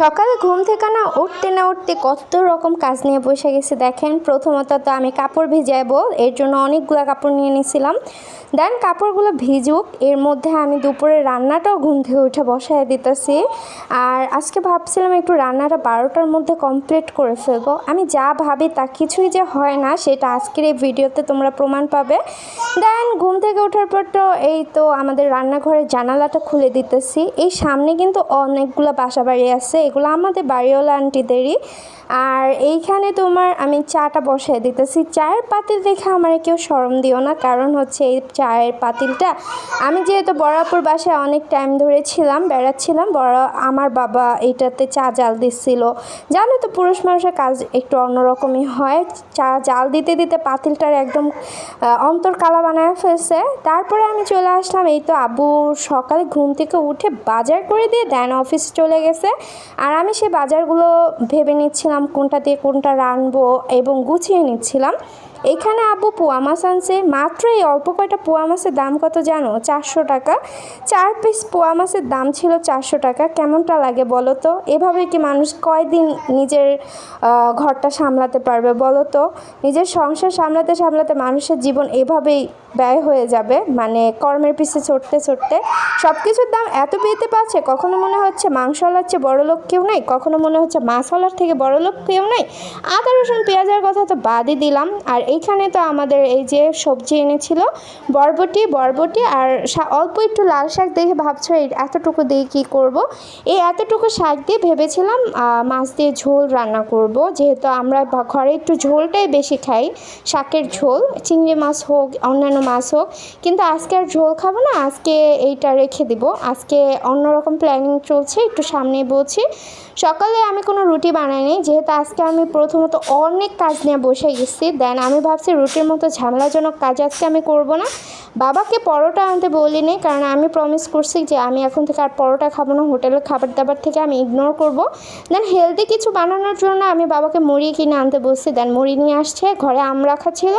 সকালে ঘুম থেকে না উঠতে না উঠতে কত রকম কাজ নিয়ে বসে গেছে দেখেন। প্রথমত তো আমি কাপড় ভিজাবো, এর জন্য অনেকগুলো কাপড় নিয়ে নিয়েছিলাম দেন কাপড়গুলো ভিজুক, এর মধ্যে আমি দুপুরে রান্নাটাও ঘুম থেকে উঠে বসায় দিতেছি। আর আজকে ভাবছিলাম একটু রান্নাটা বারোটার মধ্যে কমপ্লিট করে ফেলব। আমি যা ভাবি তা কিছুই যে হয় না, সেটা আজকের এই ভিডিওতে তোমরা প্রমাণ পাবে। দেন ঘুম থেকে ওঠার পর তো এই তো আমাদের রান্নাঘরের জানালাটা খুলে দিতেছি। এই সামনে কিন্তু অনেকগুলো বাসা বাড়ি আছে এগুলো আমাদের বাড়িওয়ালা আন্টিদেরই আর এইখানে তোমার আমি চাটা বসাই দিতেছি। চায়ের পাতিল দেখে আমার কেউ সরম দিও না কারণ হচ্ছে এই চায়ের পাতিলটা আমি যেহেতু বরাপুর বাসায় অনেক টাইম ধরে ছিলাম বেড়াচ্ছিলাম বড় আমার বাবা এইটাতে চা জাল দিচ্ছিল। জানো তো পুরুষ মানুষের কাজ একটু অন্যরকমই হয়। চা জাল দিতে দিতে পাতিলটার একদম আহ, অন্তর কালা বানায় ফেলছে। তারপরে আমি চলে আসলাম এই তো আব্বু সকালে ঘুম থেকে উঠে বাজার করে দিয়ে দেন অফিস চলে গেছে। আর আমি সেই বাজারগুলো ভেবে নিচ্ছিলাম কোনটা দিয়ে কোনটা রানবো এবং গুছিয়ে নিচ্ছিলাম। এখানে আব্বু পোয়া মাছ আনছে। মাত্র এই অল্প কয়টা পোয়া মাছের দাম কত জানো? চারশো টাকা। চার পিস পোয়া মাছের দাম ছিল চারশো টাকা। কেমনটা লাগে বলো তো? এভাবে কি মানুষ কয়দিন নিজের ঘরটা সামলাতে পারবে বলো তো? নিজের সংসার সামলাতে সামলাতে মানুষের জীবন এভাবেই ব্যয় হয়ে যাবে। মানে কর্মের পিছে ছুটতে ছুটতে সব কিছুর দাম এত বৃদ্ধি পাচ্ছে, কখনো মনে হচ্ছে মাংসওয়ালার চেয়ে বড় লোক কেউ নেই? কখনো মনে হচ্ছে মাছওয়ালার থেকে বড় লোক কেউ নেই? আদা, রসুন, পেঁয়াজের কথা তো বাদই দিলাম। আর এইখানে তো আমাদের এই যে সবজি এনেছিল, বরবটি বরবটি আর অল্প একটু লাল শাক দেখে ভাবছ এই এতটুকু দিয়ে কী করব। এই এতটুকু শাক দিয়ে ভেবেছিলাম মাছ দিয়ে ঝোল রান্না করব। যেহেতু আমরা ঘরে একটু ঝোলটাই বেশি খাই, শাকের ঝোল, চিংড়ি মাছ হোক, অন্যান্য মাছ হোক, কিন্তু আজকে আর ঝোল খাব না, আজকে এইটা রেখে দিব। আজকে অন্যরকম প্ল্যানিং চলছে, একটু সামনে বলছি সকালে আমি কোনো রুটি বানাইনি, যেহেতু আজকে আমি প্রথমত অনেক কাজ নিয়ে বসে গেছি, দেন আমি ভাবছি রুটির মতো ঝামেলাজনক কাজ আজকে আমি করব না। বাবাকে পরোটা আনতে বলি বলিনি কারণ আমি প্রমিস করছি যে আমি এখন থেকে আর পরোটা খাব না, হোটেলের খাবার দাবার থেকে আমি ইগনোর করব। দেন হেলদি কিছু বানানোর জন্য আমি বাবাকে মুড়ি কিনে আনতে বলছি, দেন মুড়ি নিয়ে আসছে, ঘরে আম রাখা ছিল।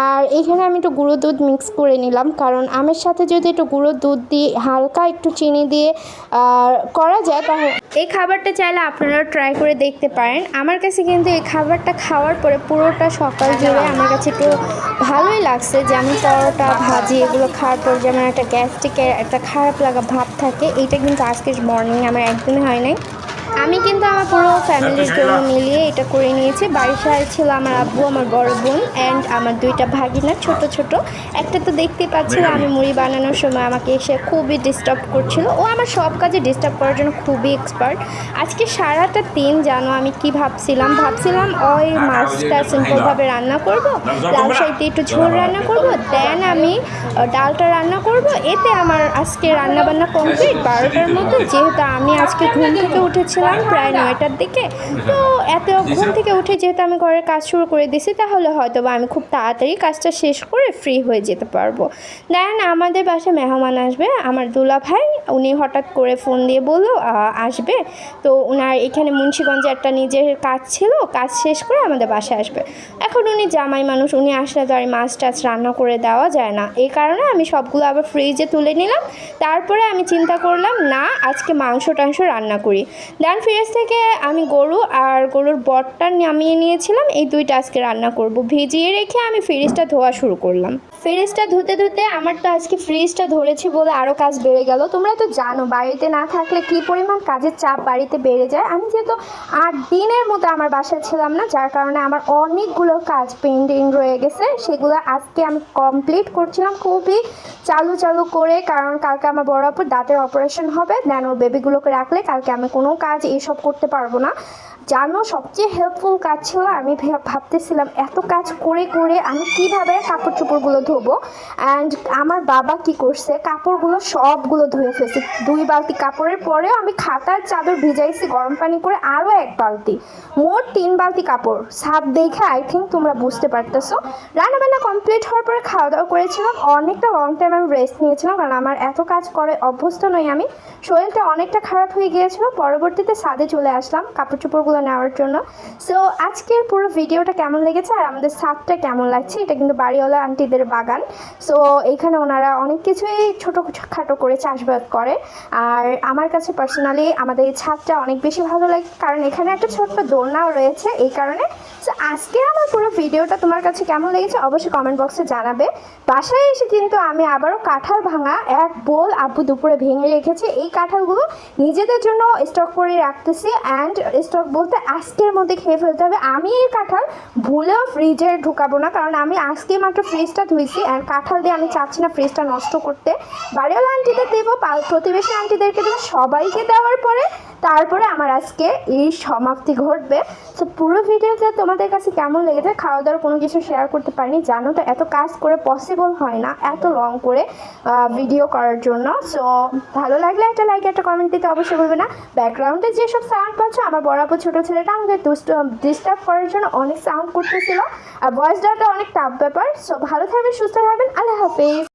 আর এখানে আমি একটু গুঁড়ো দুধ মিক্স করে নিলাম, কারণ আমের সাথে যদি একটু গুঁড়ো দুধ দিয়ে হালকা একটু চিনি দিয়ে করা যায় তাহলে এই খাবারটা চাইলে আপনারা ট্রাই করে দেখতে পারেন। আমার কাছে কিন্তু এই খাবারটা খাওয়ার পরে পুরোটা সকাল জুড়ে আমার কাছে একটু ভালোই লাগছে যে আমি পরোটা, ভাজি এগুলো খাওয়ার পর যেমন একটা গ্যাস্ট্রিকের একটা খারাপ লাগা ভাব থাকে, এইটা কিন্তু আজকে মর্নিং আমার একদমই হয় নাই। আমি কিন্তু আমার পুরো ফ্যামিলির জন্য মিলিয়ে এটা করে নিয়েছি বাড়ির সাথে ছিল আমার আব্বু আমার বড় বোন অ্যান্ড আমার দুইটা ভাগিনা ছোট ছোট একটা তো দেখতেই পাচ্ছিল আমি মুড়ি বানানোর সময় আমাকে এসে খুবই ডিস্টার্ব করছিল ও আমার সব কাজে ডিস্টার্ব করার জন্য খুবই এক্সপার্ট আজকে সারাটা দিন জানো আমি কি ভাবছিলাম ভাবছিলাম ওই মাছটা সিম্পলভাবে রান্না করব লাল সাইতে একটু ঝোল রান্না করব দেন আমি ডালটা রান্না করব এতে আমার আজকে রান্না বান্না কমপ্লিট বারোটার মতো যেহেতু আমি আজকে ঘুম থেকে উঠেছিলাম প্রায় নয়টার দিকে তো এত ঘুম থেকে উঠে যেহেতু আমি ঘরের কাজ শুরু করে দিয়েছি তাহলে হয়তো বা আমি খুব তাড়াতাড়ি কাজটা শেষ করে ফ্রি হয়ে যেতে পারব। দেন আমাদের বাসায় মেহমান আসবে আমার দুলা ভাই উনি হঠাৎ করে ফোন দিয়ে বলল আসবে। তো ওনার এখানে মুন্সীগঞ্জে একটা নিজের কাজ ছিল কাজ শেষ করে আমাদের বাসায় আসবে। এখন উনি জামাই মানুষ উনি আসলে তো আর এই মাছ টাছ রান্না করে দেওয়া যায় না। এই কারণে আমি সবগুলো আবার ফ্রিজে তুলে নিলাম। তারপরে আমি চিন্তা করলাম না আজকে মাংস টাংস রান্না করি। দেন ফ্রিজ থেকে আমি গরু আর গরুর বটটা নামিয়ে নিয়েছিলাম। এই দুইটা আজকে রান্না করব। ভিজিয়ে রেখে আমি ফ্রিজটা ধোয়া শুরু করলাম। ফ্রিজটা ধুতে ধুতে আমার তো আজকে ফ্রিজটা ধরেছি বলে আরও কাজ বেড়ে গেল। তোমরা তো জানো, বাড়িতে না থাকলে কি পরিমাণ কাজের চাপ বাড়িতে বেড়ে যায়? আমি যেহেতু আট দিনের মতো আমার বাসায় ছিলাম না, যার কারণে আমার অনেকগুলো কাজ পেন্ডিং রয়ে গেছে। সেগুলো আজকে আমি কমপ্লিট করছিলাম খুবই চালু চালু করে, কারণ কালকে আমার বড় দাঁতের অপারেশন হবে দেন ওর বেবিগুলোকে রাখলে কালকে আমি কোনো কাজ এসব করতে পারব না। জানো, সবচেয়ে হেল্পফুল কাজ ছিল, আমি ভাবতেছিলাম এত কাজ করে করে আমি কীভাবে কাপড় চোপড়গুলো ধোবো? অ্যান্ড আমার বাবা কি করছে, কাপড়গুলো সবগুলো ধুয়ে ফেলছে। দুই বালতি কাপড়ের পরেও আমি খাতার চাদর ভিজাইছি, গরম পানি করে আরও এক বালতি। মোট তিন বালতি কাপড়। সাপ দেখে আই থিঙ্ক তোমরা বুঝতে পারতেছো। রান্নাবান্না কমপ্লিট হওয়ার পরে খাওয়া দাওয়া করেছিলাম। অনেকটা লং টাইম আমি রেস্ট নিয়েছিলাম, কারণ আমার এত কাজ করে অভ্যস্ত নই আমি। শরীরটা অনেকটা খারাপ হয়ে গিয়েছিল। পরবর্তীতে ছাদে চলে আসলাম। কাপড় চোপড়গুলো নেওয়ার জন্য। সো আজকের পুরো ভিডিওটা কেমন লেগেছে আর আমাদের ছাদটা কেমন লাগছে, এটা কিন্তু বাড়িওয়ালা আন্টিদের বাগান। সো এখানে ওনারা অনেক কিছুই ছোটো খাটো করে চাষবাদ করে। আর আমার কাছে পার্সোনালি আমাদের এই ছাদটা অনেক বেশি ভালো লাগে, কারণ এখানে একটা ছোট্ট দোলনাও রয়েছে এই কারণে। সো আজকে আমার পুরো ভিডিওটা তোমার কাছে কেমন লেগেছে অবশ্যই কমেন্ট বক্সে জানাবে। বাসায় এসে কিন্তু আমি আবারও কাঁঠাল ভাঙা এক বোল আব্বু দুপুরে ভেঙে রেখেছি। এই কাঁঠালগুলো নিজেদের জন্য স্টক করে রাখতেছি অ্যান্ড স্টক আজকের মধ্যে খেয়ে ফেলতে হবে। আমি এই কাঁঠাল ভুলেও ফ্রিজে ঢুকাবো না, কারণ আমি আজকে মাত্র ফ্রিজটা ধুইছি আর কাঁঠাল দিয়ে আমি চাচ্ছি না ফ্রিজটা নষ্ট করতে। বাড়িওয়ালা আন্টিদের দেবো প্রতিবেশী আন্টিদেরকে দেবো, সবাইকে দেওয়ার পরে তারপরে আমার আজকে এই সমাপ্তি ঘটবে। তো পুরো ভিডিওটা তোমাদের কাছে কেমন লেগেছে? খাওয়া দাওয়ার কোনো কিছু শেয়ার করতে পারিনি। জানো তো, এত কাজ করে পসিবল হয় না, এত লং করে ভিডিও করার জন্য। সো ভালো লাগলে একটা লাইক একটা কমেন্ট দিতে অবশ্যই বলবে না। ব্যাকগ্রাউন্ডে যেসব সাউন্ড পাচ্ছ, আমার বরাবর ছোটো ছেলেটা আমাদের আমাকে ডিস্টার্ব করার জন্য অনেক সাউন্ড করতেছিল। আর ভয়েস দেওয়াটা অনেক টাফ ব্যাপার। সো ভালো থাকবেন, সুস্থ থাকবেন। আল্লাহ হাফিজ।